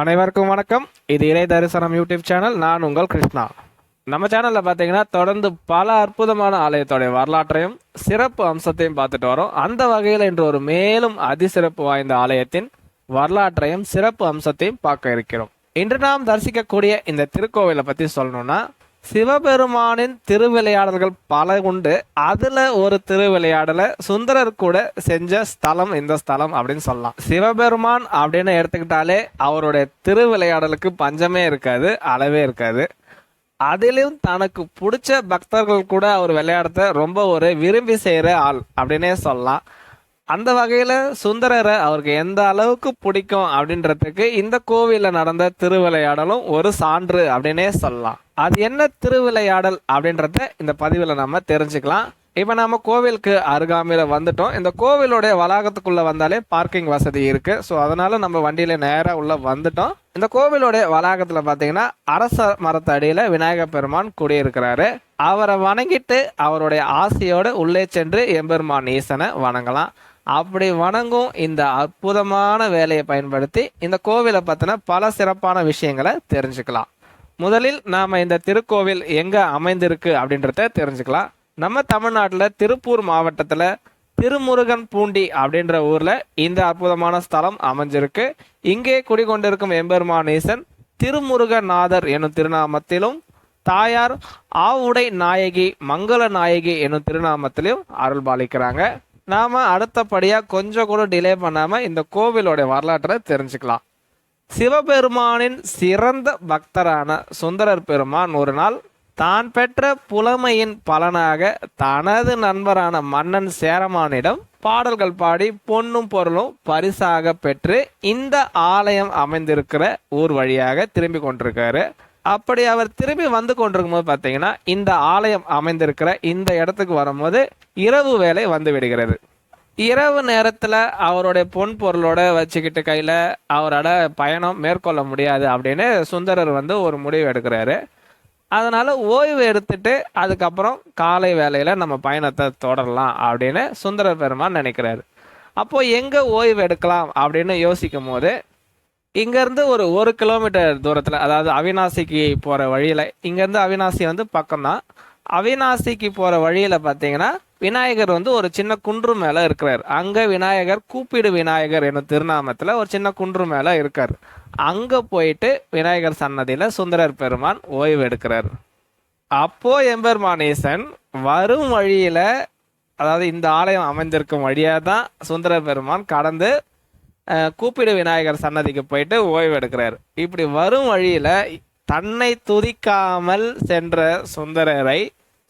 அனைவருக்கும் வணக்கம். இது இறை தரிசனம் யூடியூப் சேனல். நான் உங்கள் கிருஷ்ணா. நம்ம சேனலில் பார்த்தீங்கன்னா தொடர்ந்து பல அற்புதமான ஆலயத்தோடைய வரலாற்றையும் சிறப்பு அம்சத்தையும் பார்த்துட்டு வரோம். அந்த வகையில் இன்று ஒரு மேலும் அதிசிறப்பு வாய்ந்த ஆலயத்தின் வரலாற்றையும் சிறப்பு அம்சத்தையும் பார்க்க இருக்கிறோம். இன்று நாம் தரிசிக்கக்கூடிய இந்த திருக்கோவிலை பற்றி சொல்லணும்னா சிவபெருமானின் திருவிளையாடல்கள் பல உண்டு. அதில் ஒரு திருவிளையாடலை சுந்தரர் கூட செஞ்ச ஸ்தலம் இந்த ஸ்தலம் அப்படின்னு சொல்லலாம். சிவபெருமான் அப்படின்னு எடுத்துக்கிட்டாலே அவருடைய திருவிளையாடலுக்கு பஞ்சமே இருக்காது அளவே இருக்காது. அதிலும் தனக்கு பிடிச்ச பக்தர்கள் கூட அவர் விளையாடத்தை ரொம்ப ஒரு விரும்பி செய்கிற ஆள் அப்படின்னே சொல்லலாம். அந்த வகையில் சுந்தரரை அவருக்கு எந்த அளவுக்கு பிடிக்கும் அப்படின்றதுக்கு இந்த கோவிலில் நடந்த திருவிளையாடலும் ஒரு சான்று அப்படின்னே சொல்லலாம். அது என்ன திருவிளையாடல் அப்படின்றத இந்த பதிவில் நம்ம தெரிஞ்சுக்கலாம். இப்போ நம்ம கோவிலுக்கு அருகாமையில் வந்துட்டோம். இந்த கோவிலுடைய வளாகத்துக்குள்ளே வந்தாலே பார்க்கிங் வசதி இருக்குது ஸோ அதனால் நம்ம வண்டியில் நேராக உள்ளே வந்துட்டோம். இந்த கோவிலுடைய வளாகத்தில் பார்த்தீங்கன்னா அரச மரத்தடியில் விநாயகர் பெருமான் குடியிருக்கிறாரு. அவரை வணங்கிட்டு அவருடைய ஆசையோடு உள்ளே சென்று எம்பெருமான் ஈசனை வணங்கலாம். அப்படி வணங்கும் இந்த அற்புதமான வேலையை பயன்படுத்தி இந்த கோவிலை பற்றின பல சிறப்பான விஷயங்களை தெரிஞ்சுக்கலாம். முதலில் நாம் இந்த திருக்கோவில் எங்கே அமைந்திருக்கு அப்படின்றத தெரிஞ்சுக்கலாம். நம்ம தமிழ்நாட்டில் திருப்பூர் மாவட்டத்தில் திருமுருகன் பூண்டி அப்படின்ற ஊரில் இந்த அற்புதமான ஸ்தலம் அமைஞ்சிருக்கு. இங்கே குடிகொண்டிருக்கும் எம்பெருமான் ஈசன் திருமுருகநாதர் எனும் திருநாமத்திலும் தாயார் ஆவுடை நாயகி மங்கள நாயகி எனும் திருநாமத்திலும் அருள் பாலிக்கிறாங்க நாம அடுத்தபடியா கொஞ்சம் கூட டிலே பண்ணாம இந்த கோவிலோட வரலாற்றை தெரிஞ்சுக்கலாம். சிவபெருமானின் சிறந்த பக்தரான சுந்தரர் பெருமான் ஒரு நாள் தான் பெற்ற புலமையின் பலனாக தனது நண்பரான மன்னன் சேரமானிடம் பாடல்கள் பாடி பொன்னும் பொருளும் பரிசாக பெற்று இந்த ஆலயம் அமைந்திருக்கிற ஊர் வழியாக திரும்பி கொண்டிருக்காரு. அப்படி அவர் திரும்பி வந்து கொண்டிருக்கும் போது பார்த்தீங்கன்னா இந்த ஆலயம் அமைந்திருக்கிற இந்த இடத்துக்கு வரும்போது இரவு வேலை வந்து விடுகிறது. இரவு நேரத்தில் அவருடைய பொன் பொருளோட வச்சுக்கிட்டு கையில் அவரோட பயணம் மேற்கொள்ள முடியாது அப்படின்னு சுந்தரர் வந்து ஒரு முடிவு எடுக்கிறாரு. அதனால் ஓய்வு எடுத்துட்டு அதுக்கப்புறம் காலை வேலையில் நம்ம பயணத்தை தொடரலாம் அப்படின்னு சுந்தரர் பெருமான் நினைக்கிறாரு. அப்போது எங்கே ஓய்வு எடுக்கலாம் அப்படின்னு யோசிக்கும் போது இங்கேருந்து ஒரு ஒரு கிலோமீட்டர் தூரத்தில் அதாவது அவினாசிக்கு போகிற வழியில் இங்கேருந்து அவினாசி வந்து பக்கம்தான். அவினாசிக்கு போகிற வழியில் பார்த்தீங்கன்னா விநாயகர் வந்து ஒரு சின்ன குன்று மேலே இருக்கிறார். அங்கே விநாயகர் கூப்பிடு விநாயகர் என்னும் திருநாமத்தில் ஒரு சின்ன குன்று மேலே இருக்கார். அங்கே போயிட்டு விநாயகர் சன்னதியில் சுந்தரர் பெருமான் ஓய்வு எடுக்கிறார். அப்போ எம்பெருமானேசன் வரும் வழியில் அதாவது இந்த ஆலயம் அமைந்திருக்கும் வழியாக தான் சுந்தரர் பெருமான் கடந்து கூப்பிடு விநாயகர் சன்னதிக்கு போயிட்டு ஓய்வு எடுக்கிறார். இப்படி வரும் வழியில் தன்னை துதிக்காமல் சென்ற சுந்தரரை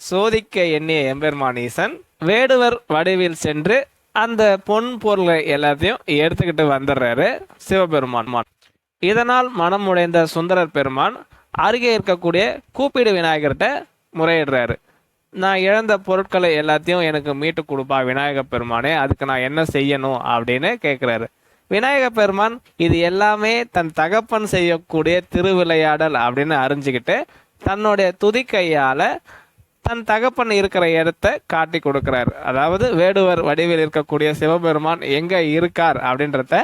சோதிக்க எண்ணிய எம்பெருமானீசன் வேடுவர் வடிவில் சென்று அந்த பொன் பொருளை எல்லாத்தையும் எடுத்துக்கிட்டு வந்துடுறாரு சிவபெருமான். இதனால் மனம் உடைந்த சுந்தரர் பெருமான் அருகே இருக்கக்கூடிய கூப்பிடு விநாயகர்கிட்ட முறையிடுறாரு. நான் இழந்த பொருட்களை எல்லாத்தையும் எனக்கு மீட்டு கொடுப்பா விநாயகர் பெருமானே அதுக்கு நான் என்ன செய்யணும்? அப்படின்னு கேட்குறாரு விநாயக பெருமான் இது எல்லாமே தன் தகப்பன் செய்யக்கூடிய திருவிளையாடல் அப்படின்னு அறிஞ்சுக்கிட்டு தன்னுடைய துதிக்கையால் தன் தகப்பன் இருக்கிற இடத்த காட்டி கொடுக்கிறார். அதாவது வேடுவர் வடிவில் இருக்கக்கூடிய சிவபெருமான் எங்கே இருக்கார் அப்படின்றத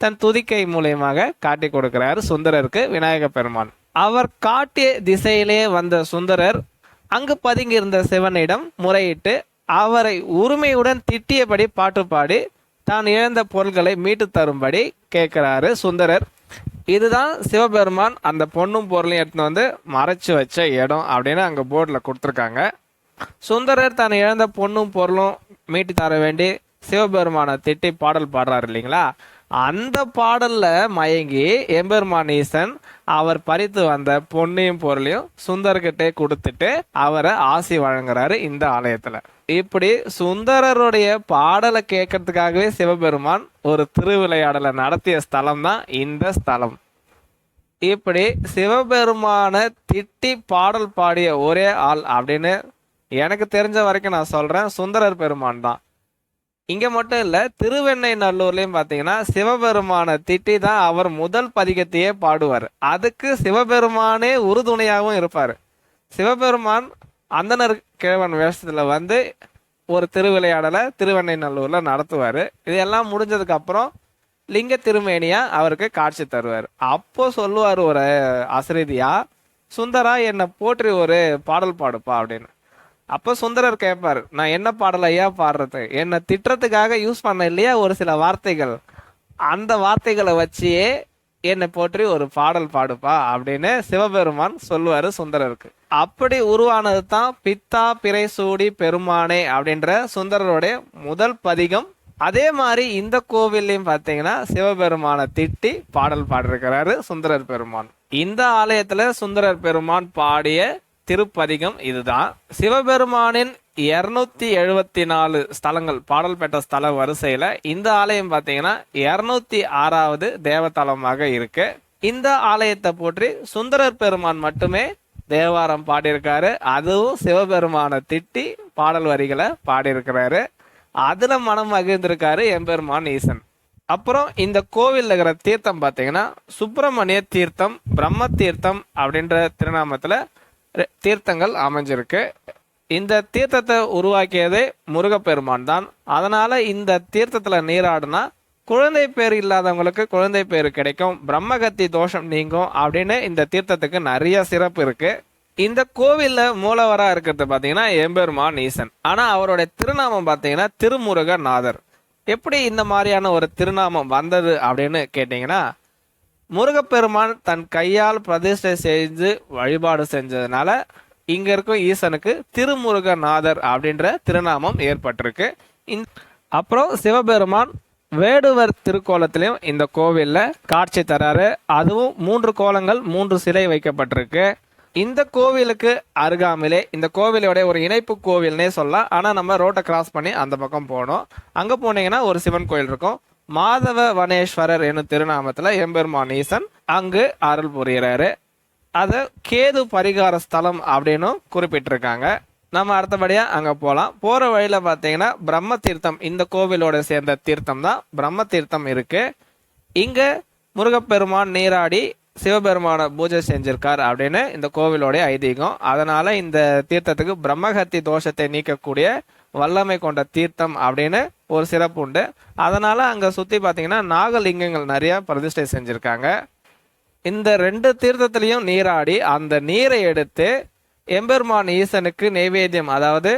தன் துதிக்கை மூலியமாக காட்டி கொடுக்கிறார் சுந்தரருக்கு விநாயக பெருமான். அவர் காட்டிய திசையிலே வந்த சுந்தரர் அங்கு பதுங்கியிருந்த சிவனிடம் முறையிட்டு அவரை உரிமையுடன் திட்டியபடி பாட்டு பாடி தான் இழந்த பொருள்களை மீட்டு தரும்படி கேட்குறாரு சுந்தரர். இதுதான் சிவபெருமான் அந்த பொண்ணும் பொருளையும் எடுத்துன்னு வந்து மறைச்சு வச்ச இடம் அப்படின்னு அங்கே போர்டில் கொடுத்துருக்காங்க. சுந்தரர் தான் இழந்த பொண்ணும் பொருளும் மீட்டு தர வேண்டி சிவபெருமானை திட்டி பாடல் பாடுறாரு இல்லைங்களா? அந்த பாடல்ல மயங்கி எம்பெருமான் ஈசன் அவர் பறித்து வந்த பொன்னையும் பொருளையும் சுந்தர்கிட்டே கொடுத்துட்டு அவரை ஆசி வழங்குறாரு இந்த ஆலயத்துல. இப்படி சுந்தரருடைய பாடலை கேட்கறதுக்காகவே சிவபெருமான் ஒரு திருவிளையாடலை நடத்திய ஸ்தலம் தான் இந்த ஸ்தலம். இப்படி சிவபெருமான திட்டி பாடல் பாடிய ஒரே ஆள் அப்படின்னு எனக்கு தெரிஞ்ச வரைக்கும் நான் சொல்றேன். சுந்தரர் பெருமான் தான். இங்க மட்டும் இல்ல திருவெண்ணை நல்லூர்லயும் பாத்தீங்கன்னா சிவபெருமான திட்டி தான் அவர் முதல் பதிகத்தையே பாடுவார். அதுக்கு சிவபெருமானே உறுதுணையாகவும் இருப்பார். சிவபெருமான் அந்தனர் கிழவன் வேஷத்துல வந்து ஒரு திருவிளையாடலை திருவெண்ணை நல்லூர்ல நடத்துவார். இதெல்லாம் முடிஞ்சதுக்கு அப்புறம் லிங்க திருமேனியா அவருக்கு காட்சி தருவார். அப்போ சொல்லுவார் ஒரு அசரீதியா சுந்தரா என்னை போற்றி ஒரு பாடல் பாடுப்பா அப்படின்னு. அப்போ சுந்தரர் கேட்பார் நான் என்ன பாடல் ஐயா பாடுறது? என்னை திட்டுறதுக்காக யூஸ் பண்ண இல்லையா ஒரு சில வார்த்தைகள். அந்த வார்த்தைகளை வச்சியே என்னை போற்றி ஒரு பாடல் பாடுப்பா அப்படின்னு சிவபெருமான் சொல்லுவாரு சுந்தரருக்கு. அப்படி உருவானது தான் பித்தா பிறை சூடி பெருமானே அப்படின்ற சுந்தரருடைய முதல் பதிகம். அதே மாதிரி இந்த கோவில்லையும் பார்த்தீங்கன்னா சிவபெருமானை திட்டி பாடல் பாடிருக்கிறாரு சுந்தரர் பெருமான். இந்த ஆலயத்துல சுந்தரர் பெருமான் பாடிய திருப்பதிகம் இதுதான். சிவபெருமானின் இருநூத்தி எழுபத்தி நாலு ஸ்தலங்கள் பாடல் பெற்ற ஸ்தல வரிசையில இந்த ஆலயம் பார்த்தீங்கன்னா இருநூத்தி ஆறாவது தேவதலமாக இருக்கு. இந்த ஆலயத்தை போற்றி சுந்தரர் பெருமான் மட்டுமே தேவாரம் பாடியிருக்காரு. அதுவும் சிவபெருமானை திட்டி பாடல் வரிகளை பாடியிருக்கிறாரு. அதுல மனம் மகிழ்ந்திருக்காரு எம்பெருமான் ஈசன். அப்புறம் இந்த கோவிலில் இருக்கிற தீர்த்தம் பார்த்தீங்கன்னா சுப்பிரமணிய தீர்த்தம் பிரம்ம தீர்த்தம் அப்படின்ற திருநாமத்துல தீர்த்தங்கள் அமைஞ்சிருக்கு. இந்த தீர்த்தத்தை உருவாக்கியதே முருகப்பெருமான் தான். அதனால இந்த தீர்த்தத்தில் நீராடினா குழந்தை பேர் இல்லாதவங்களுக்கு குழந்தை பேர் கிடைக்கும். பிரம்மகத்தி தோஷம் நீங்கும் அப்படின்னு இந்த தீர்த்தத்துக்கு நிறைய சிறப்பு இருக்கு. இந்த கோவிலில் மூலவராக இருக்கிறது பார்த்தீங்கன்னா எம்பெருமான் ஈசன். ஆனால் அவருடைய திருநாமம் பார்த்தீங்கன்னா திருமுருகநாதர். எப்படி இந்த மாதிரியான ஒரு திருநாமம் வந்தது அப்படின்னு கேட்டிங்கன்னா முருகப்பெருமான் தன் கையால் பிரதிஷ்டை செஞ்சு வழிபாடு செஞ்சதுனால இங்க இருக்கும் ஈசனுக்கு திருமுருகநாதர் அப்படின்ற திருநாமம் ஏற்பட்டிருக்கு. அப்புறம் சிவபெருமான் வேடுவர் திருக்கோலத்திலையும் இந்த கோவிலில் காட்சி தராரு. அதுவும் மூன்று கோலங்கள் மூன்று சிலை வைக்கப்பட்டிருக்கு. இந்த கோவிலுக்கு அருகாமையிலே இந்த கோவிலோட ஒரு இணைப்பு கோவில்னே சொல்லலாம். ஆனால் நம்ம ரோட்டை கிராஸ் பண்ணி அந்த பக்கம் போனோம். அங்கே போனீங்கன்னா ஒரு சிவன் கோயில் இருக்கும். மாதவ வனேஸ்வரர் என்னும் திருநாமத்தில் எம்பெருமான் ஈசன் அங்கு அருள் புரிகிறாரு அதை கேது பரிகார ஸ்தலம் அப்படின்னும் குறிப்பிட்டிருக்காங்க. நம்ம அடுத்தபடியாக அங்கே போகலாம் போகிற வழியில் பார்த்தீங்கன்னா பிரம்ம தீர்த்தம் இந்த கோவிலோட சேர்ந்த தீர்த்தம் தான். பிரம்ம தீர்த்தம் இருக்கு. இங்கே முருகப்பெருமான் நீராடி சிவபெருமானை பூஜை செஞ்சிருக்கார் அப்படின்னு இந்த கோவிலோடைய ஐதீகம். அதனால இந்த தீர்த்தத்துக்கு பிரம்மஹத்தி தோஷத்தை நீக்கக்கூடிய வல்லமை கொண்ட தீர்த்தம் அப்படின்னு ஒரு சிறப்பு உண்டு. அதனால் அங்கே சுற்றி பார்த்தீங்கன்னா நாகலிங்கங்கள் நிறையா பிரதிஷ்டை செஞ்சுருக்காங்க. இந்த ரெண்டு தீர்த்தத்திலையும் நீராடி அந்த நீரை எடுத்து எம்பெருமான் ஈசனுக்கு நெய்வேத்தியம் அதாவது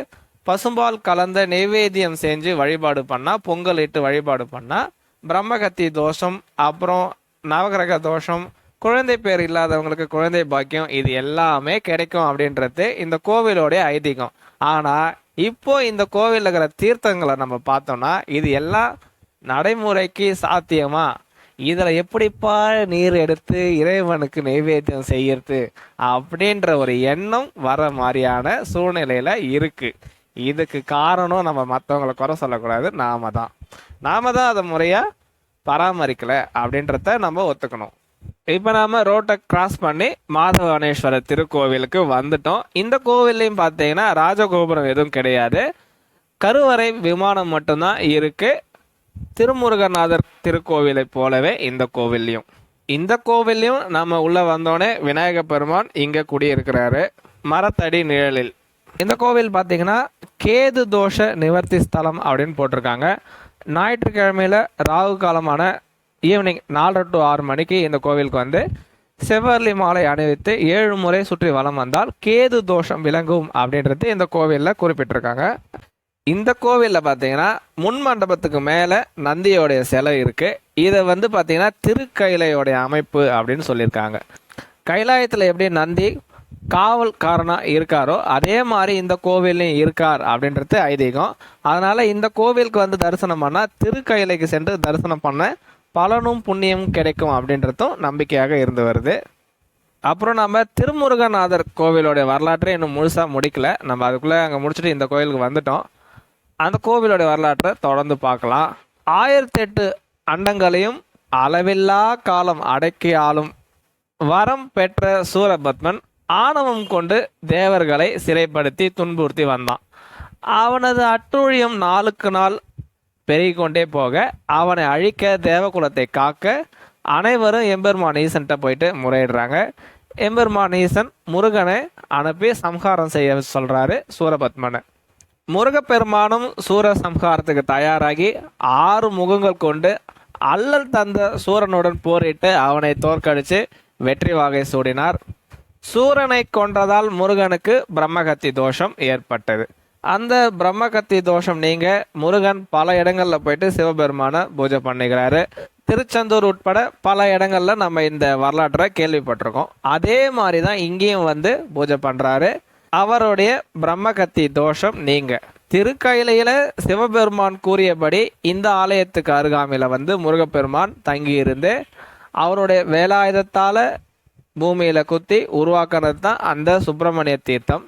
பசும்பால் கலந்த நெய்வேத்தியம் செஞ்சு வழிபாடு பண்ணால் பொங்கல் இட்டு வழிபாடு பண்ணால் பிரம்மகத்தி தோஷம் அப்புறம் நவகிரக தோஷம் குழந்தை பேர் இல்லாதவங்களுக்கு குழந்தை பாக்கியம் இது எல்லாமே கிடைக்கும் அப்படின்றது இந்த கோவிலோடைய ஐதீகம். ஆனால் இப்போ இந்த கோவிலில் இருக்கிற தீர்த்தங்களை நம்ம பார்த்தோம்னா இது எல்லாம் நடைமுறைக்கு சாத்தியமா? இதில் எப்படிப்பா நீர் எடுத்து இறைவனுக்கு நைவேத்தியம் செய்யறது அப்படின்ற ஒரு எண்ணம் வர மாதிரியான சூழ்நிலையில் இருக்கு. இதுக்கு காரணம் நம்ம மற்றவங்களை குறை சொல்லக்கூடாது. நாம தான். நாம தான் அதை முறையாக பராமரிக்கலை அப்படின்றத நம்ம ஒத்துக்கணும். இப்போ நாம ரோட்டை கிராஸ் பண்ணி மாதவனேஸ்வரர் திருக்கோவிலுக்கு வந்துட்டோம். இந்த கோவில்லையும் பார்த்தீங்கன்னா ராஜகோபுரம் எதுவும் கிடையாது. கருவறை விமானம் மட்டும்தான் இருக்கு. திருமுருகநாதர் திருக்கோவிலை போலவே இந்த கோவில்லையும். இந்த கோவில்லையும் நம்ம உள்ள வந்தோடனே விநாயக பெருமான் இங்க குடியிருக்கிறாரு. மரத்தடி நிழலில். இந்த கோவில் பார்த்தீங்கன்னா கேது தோஷ நிவர்த்தி ஸ்தலம் அப்படின்னு போட்டிருக்காங்க. ஞாயிற்றுக்கிழமையில ராகு காலமான ஈவினிங் நாலரை டு ஆறு மணிக்கு இந்த கோவிலுக்கு வந்து செவ்வரளி மாலை அணிவித்து ஏழு முறை சுற்றி வலம் வந்தால் கேது தோஷம் விளங்கும் அப்படின்றது இந்த கோவிலில் குறிப்பிட்டிருக்காங்க. இந்த கோவிலில் பார்த்தீங்கன்னா முன் மண்டபத்துக்கு மேலே நந்தியோடைய சிலை இருக்கு. இதை வந்து பார்த்தீங்கன்னா திருக்கைலையோடைய அமைப்பு அப்படின்னு சொல்லியிருக்காங்க. கைலாயத்தில் எப்படி நந்தி காவல்காரனாக இருக்காரோ அதே மாதிரி இந்த கோவிலையும் இருக்கார் அப்படின்றது ஐதீகம். அதனால இந்த கோவிலுக்கு வந்து தரிசனம் பண்ணால் திருக்கைலைக்கு சென்று தரிசனம் பண்ண பலனும் புண்ணியமும் கிடைக்கும் அப்படின்றதும் நம்பிக்கையாக இருந்து வருது. அப்புறம் நம்ம திருமுருகநாதர் கோவிலோடைய வரலாற்றை இன்னும் முழுசாக முடிக்கல. நம்ம அதுக்குள்ளே அங்கே முடிச்சுட்டு இந்த கோயிலுக்கு வந்துட்டோம். அந்த கோவிலோடைய வரலாற்றை தொடர்ந்து பார்க்கலாம். ஆயிரத்தி எட்டு அண்டங்களையும் அளவில்லா காலம் அடக்கி ஆளும் வரம் பெற்ற சூரபத்மன் ஆணவம் கொண்டு தேவர்களை சிறைப்படுத்தி துன்புறுத்தி வந்தான். அவனது அட்டூழியம் நாளுக்கு நாள் பெருகிக்கொண்டே போக அவனை அழிக்க தேவகுலத்தை காக்க அனைவரும் எம்பெருமான் ஈசன்கிட்ட போயிட்டு முறையிடுறாங்க. எம்பெருமான் ஈசன் முருகனை அனுப்பி சம்ஹாரம் செய்ய சொல்கிறாரு சூரபத்மனை. முருகப்பெருமானும் சூர சம்ஹாரத்துக்கு தயாராகி ஆறு முகங்கள் கொண்டு அல்லல் தந்த சூரனுடன் போரிட்டு அவனை தோற்கடித்து வெற்றி வாகை சூடினார். சூரனை கொன்றதால் முருகனுக்கு பிரம்மகத்தி தோஷம் ஏற்பட்டது. அந்த பிரம்மகத்தி தோஷம் நீங்க முருகன் பல இடங்கள்ல போயிட்டு சிவபெருமான பூஜை பண்ணிக்கிறாரு. திருச்செந்தூர் உட்பட பல இடங்கள்ல நம்ம இந்த வரலாற்றை கேள்விப்பட்டிருக்கோம். அதே மாதிரி தான் இங்கேயும் வந்து பூஜை பண்றாரு. அவருடைய பிரம்மகத்தி தோஷம் நீங்க. திருக்கயிலையில சிவபெருமான் கூறியபடி இந்த ஆலயத்துக்கு அருகாமையில வந்து முருகப்பெருமான் தங்கியிருந்து அவருடைய வேலாயுதத்தால பூமியில குத்தி உருவாக்குனது தான் அந்த சுப்பிரமணிய தீர்த்தம்.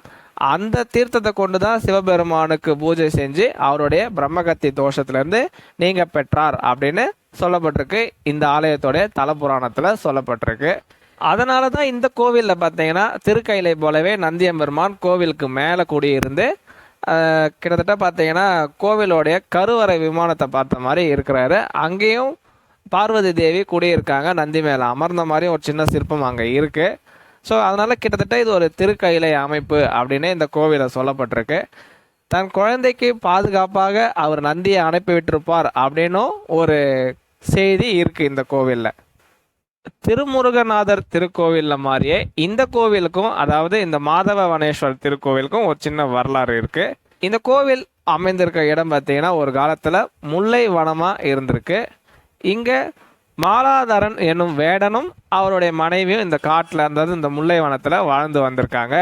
அந்த தீர்த்தத்தை கொண்டு தான் சிவபெருமானுக்கு பூஜை செஞ்சு அவருடைய பிரம்மகத்தி தோஷத்திலேருந்து நீங்க பெற்றார் அப்படின்னு சொல்லப்பட்டிருக்கு. இந்த ஆலயத்தோடைய தலபுராணத்தில் சொல்லப்பட்டிருக்கு. அதனால தான் இந்த கோவிலில் பார்த்தீங்கன்னா திருக்கைலை போலவே நந்தியம்பெருமான் கோவிலுக்கு மேலே கூடியிருந்து கிட்டத்தட்ட பார்த்தீங்கன்னா கோவிலோடைய கருவறை விமானத்தை பார்த்த மாதிரி இருக்கிறாரு. அங்கேயும் பார்வதி தேவி கூடியிருக்காங்க. நந்தி மேலே அமர்ந்த மாதிரி ஒரு சின்ன சிற்பம் அங்கே இருக்குது ஸோ அதனால் கிட்டத்தட்ட இது ஒரு திருக்கயிலை அமைப்பு அப்படின்னு இந்த கோவிலை சொல்லப்பட்டிருக்கு. தன் குழந்தைக்கு பாதுகாப்பாக அவர் நந்தியை அனுப்பி விட்டிருப்பார் அப்படின்னும் ஒரு செய்தி இருக்குது இந்த கோவிலில். திருமுருகநாதர் திருக்கோவிலில் மாதிரியே இந்த கோவிலுக்கும் அதாவது இந்த மாதவ வனேஸ்வர் திருக்கோவிலுக்கும் ஒரு சின்ன வரலாறு இருக்குது இந்த கோவில் அமைந்திருக்க இடம் பார்த்தீங்கன்னா ஒரு காலத்தில் முல்லை வனமாக இருந்திருக்கு. இங்கே மாலாதரன் என்னும் வேடனும் அவருடைய மனைவியும் இந்த காட்டில் இருந்தது இந்த முல்லை வனத்தில் வாழ்ந்து வந்திருக்காங்க.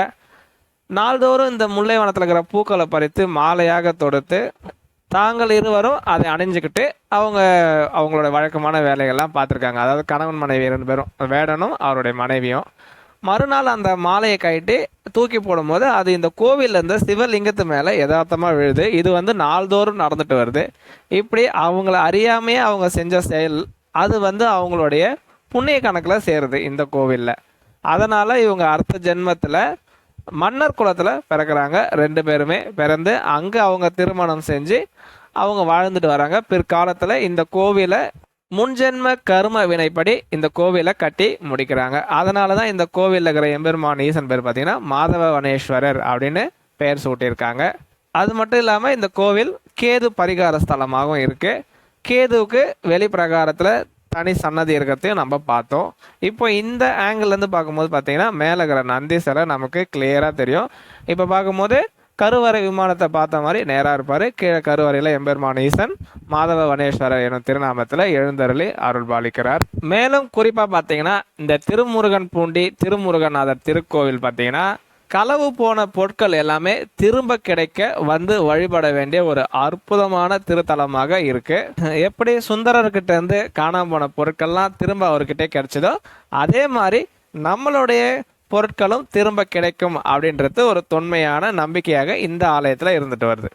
நாள்தோறும் இந்த முல்லை வனத்தில் இருக்கிற பூக்களை பறித்து மாலையாக தொடுத்து தாங்கள் இருவரும் அதை அணிஞ்சுக்கிட்டு அவங்க அவங்களோட வழக்கமான வேலைகள்லாம் பார்த்துருக்காங்க. அதாவது கணவன் மனைவி ரெண்டு பேரும் வேடனும் அவருடைய மனைவியும். மறுநாள் அந்த மாலையை கழட்டி தூக்கி போடும்போது அது இந்த கோவிலில் இருந்த சிவலிங்கத்து மேலே யதார்த்தமாக விழுது. இது வந்து நாள்தோறும் நடந்துட்டு வருது. இப்படி அவங்கள அறியாமையே அவங்க செஞ்ச செயல் அது வந்து அவங்களுடைய புண்ணிய கணக்கில் சேருது இந்த கோவிலில். அதனால் இவங்க அடுத்த ஜென்மத்தில் மன்னர் குலத்தில் பிறக்கிறாங்க. ரெண்டு பேருமே பிறந்து அங்கே அவங்க திருமணம் செஞ்சு அவங்க வாழ்ந்துட்டு வராங்க. பிற்காலத்தில் இந்த கோவிலை முன்ஜென்ம கரும வினைப்படி இந்த கோவிலை கட்டி முடிக்கிறாங்க. அதனால தான் இந்த கோவிலில் இருக்கிற எம்பெருமான் ஈசன் பேர் பார்த்தீங்கன்னா மாதவ வனேஸ்வரர் அப்படின்னு பெயர் சூட்டியிருக்காங்க. அது மட்டும் இல்லாமல் இந்த கோவில் கேது பரிகார ஸ்தலமாகவும் இருக்குது கேதுவுக்கு வெளிப்பிரகாரத்தில் தனி சன்னதி இருக்கிறதையும் நம்ம பார்த்தோம். இப்போ இந்த ஆங்கிள்லேருந்து பார்க்கும்போது பார்த்தீங்கன்னா மேலே இருக்கிற நந்தி சிலை நமக்கு கிளியராக தெரியும். இப்போ பார்க்கும்போது கருவறை விமானத்தை பார்த்த மாதிரி நேராக இருப்பார். கீழே கருவறையில் எம்பெருமான் ஈசன் மாதவ வனேஸ்வரர் எனும் திருநாமத்தில் எழுந்தருளி அருள் பாலிக்கிறார் மேலும் குறிப்பாக பார்த்தீங்கன்னா இந்த திருமுருகன் பூண்டி திருமுருகநாதர் திருக்கோவில் பார்த்தீங்கன்னா களவு போன பொருட்கள் எல்லாமே திரும்ப கிடைக்க வந்து வழிபட வேண்டிய ஒரு அற்புதமான திருத்தலமாக இருக்கு. எப்படி சுந்தரர்கிட்ட இருந்து காணாம போன பொருட்கள்லாம் திரும்ப அவர்கிட்ட கிடைச்சதோ அதே மாதிரி நம்மளுடைய பொருட்களும் திரும்ப கிடைக்கும் அப்படின்றது ஒரு தொன்மையான நம்பிக்கையாக இந்த ஆலயத்தில் இருந்துட்டு வருது.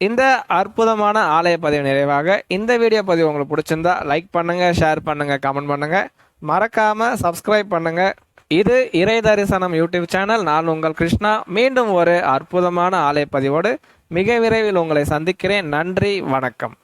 இந்த அற்புதமான ஆலய பதிவு நிறைவாக இந்த வீடியோ பதிவு உங்களுக்கு பிடிச்சிருந்தா லைக் பண்ணுங்கள் ஷேர் பண்ணுங்கள் கமெண்ட் பண்ணுங்கள் மறக்காமல் சப்ஸ்கிரைப் பண்ணுங்கள் இது இறை தரிசனம் யூடியூப் சேனல். நான் உங்கள் கிருஷ்ணா. மீண்டும் ஒரு அற்புதமான ஆலை பதிவோடு மிக விரைவில் உங்களை சந்திக்கிறேன். நன்றி வணக்கம்.